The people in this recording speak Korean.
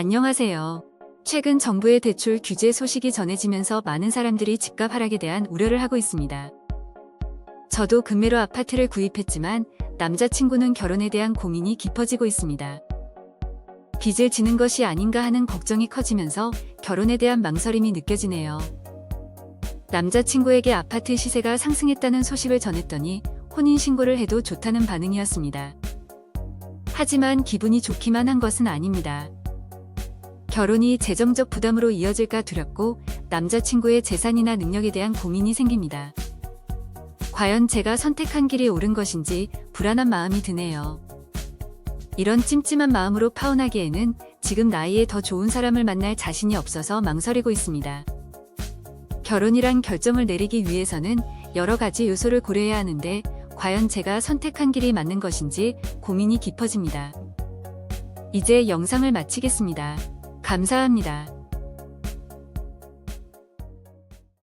안녕하세요. 최근 정부의 대출 규제 소식이 전해지면서 많은 사람들이 집값 하락에 대한 우려를 하고 있습니다. 저도 금매로 아파트를 구입했지만 남자친구는 결혼에 대한 고민이 깊어지고 있습니다. 빚을 지는 것이 아닌가 하는 걱정이 커지면서 결혼에 대한 망설임이 느껴지네요. 남자친구에게 아파트 시세가 상승했다는 소식을 전했더니 혼인신고를 해도 좋다는 반응이었습니다. 하지만 기분이 좋기만 한 것은 아닙니다. 결혼이 재정적 부담으로 이어질까 두렵고 남자친구의 재산이나 능력에 대한 고민이 생깁니다. 과연 제가 선택한 길이 옳은 것인지 불안한 마음이 드네요. 이런 찜찜한 마음으로 파혼하기에는 지금 나이에 더 좋은 사람을 만날 자신이 없어서 망설이고 있습니다. 결혼이란 결정을 내리기 위해서는 여러 가지 요소를 고려해야 하는데 과연 제가 선택한 길이 맞는 것인지 고민이 깊어집니다. 이제 영상을 마치겠습니다. 감사합니다.